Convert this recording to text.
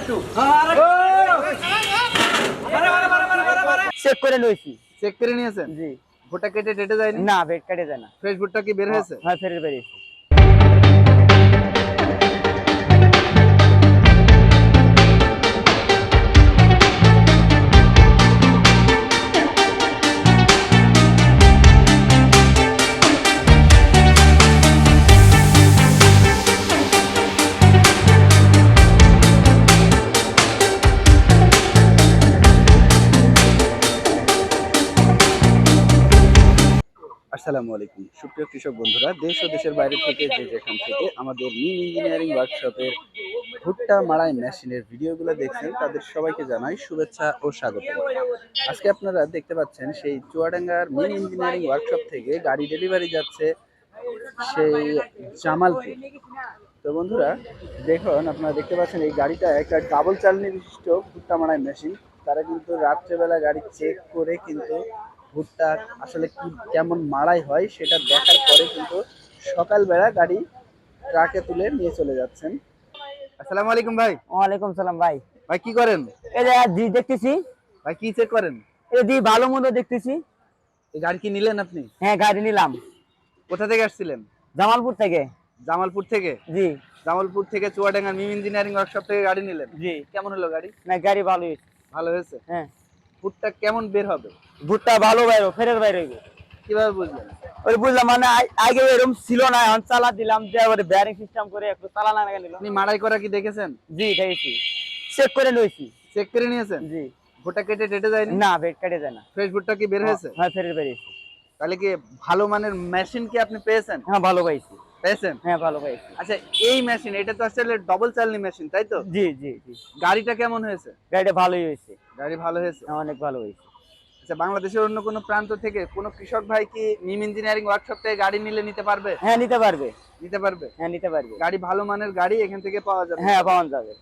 একটু। চেক করে লইছি। চেক করে নিয়েছেন? জি। ভুট্টা কেটে টেটে যায়নি? না বেড কেটে যায় না। ফ্রেশ ভুট্টা কি বের হয়েছে? হ্যাঁ ফেরে বেরিয়েছে। আসসালামু আলাইকুম। সুপ্রিয় কৃষক বন্ধুরা, দেশ ও দেশের বাইরে থেকে যে যেখান থেকে আমাদের নিম ইঞ্জিনিয়ারিং ওয়ার্কশপের ভুট্টা মাড়াই মেশিনের ভিডিওগুলো দেখছেন, তাদের সবাইকে জানাই শুভেচ্ছা ও স্বাগত। আজকে আপনারা দেখতে পাচ্ছেন সেই চুয়াডাঙ্গার মিন ইঞ্জিনিয়ারিং ওয়ার্কশপ থেকে গাড়ি ডেলিভারি যাচ্ছে সেই জামালপুর। তো বন্ধুরা, দেখুন, আপনারা দেখতে পাচ্ছেন এই গাড়িটা একটা ডাবল চালনি বিশিষ্ট ভুট্টা মাড়াই মেশিন তারা কিন্তু রাত্রেবেলা গাড়ি চেক করে কিন্তু ভুট্টা আসলে কি কেমন মাড়াই হয় সেটা দেখার পরে কিন্তু সকালবেলা গাড়ি ট্রাকে তুলে নিয়ে চলে যাচ্ছেন। আসসালামু আলাইকুম ভাই। ওয়ালাইকুম সালাম ভাই। ভাই কি করেন? এই যে জি দেখতেছি। ভাই কি চেক করেন? এই দি ভালো মন্দ দেখতেছি। এই গাড়ি কি নিলেন আপনি? হ্যাঁ গাড়ি নিলাম। কোথা থেকে আসছিলেন? জামালপুর থেকে। জামালপুর থেকে? জি। জামালপুর থেকে চুয়াডাঙ্গা মিম ইঞ্জিনিয়ারিং ওয়ার্কশপ থেকে গাড়ি নিলেন? জি। কেমন হলো গাড়ি? না গাড়ি ভালো হয়েছে ভালো হয়েছে? হ্যাঁ। ভুট্টা কেমন বের হবে? ভুট্টা ভালো বাইরো ফেরের বাইরে হইব। কীভাবে বুঝলেন? ওই বুঝলাম মানে আগে এরকম ছিল না এখন চালা দিলাম যে ওর ব্যারিং সিস্টেম করে একটু চালা না নিল। আপনি মাড়াই করা কি দেখেছেন? জি দেখেছি। চেক করে লইছি। চেক করে নিয়েছেন? জি। ভুট্টা কেটে টেটে যায়নি? না বেড কেটে যায় না। ফ্রেশ ভুট্টা কি বের হয়েছে? হ্যাঁ ফেরে বেরিয়েছে। তাহলে কি ভালো মানের মেশিন কি আপনি পেয়েছেন? হ্যাঁ ভালো পাইছি। পেয়েছেন হ্যাঁ ভালো পাইছি আচ্ছা এই মেশিন এটা তো আসলে ডবল চালনি মেশিন তাই তো? জি জি জি। গাড়িটা কেমন হয়েছে? গাড়িটা ভালোই হয়েছে। গাড়ি ভালো হয়েছে? হ্যাঁ, অনেক ভালো হয়েছে। আচ্ছা বাংলাদেশের অন্য কোনো প্রান্ত থেকে কোনো কৃষক ভাই কি নিম ইঞ্জিনিয়ারিং ওয়ার্কশপ থেকে গাড়ি নিলে নিতে পারবে? হ্যাঁ নিতে পারবে। নিতে পারবে? হ্যাঁ নিতে পারবে। গাড়ি ভালো মানের গাড়ি এখান থেকে পাওয়া যাবে? হ্যাঁ পাওয়া যাবে।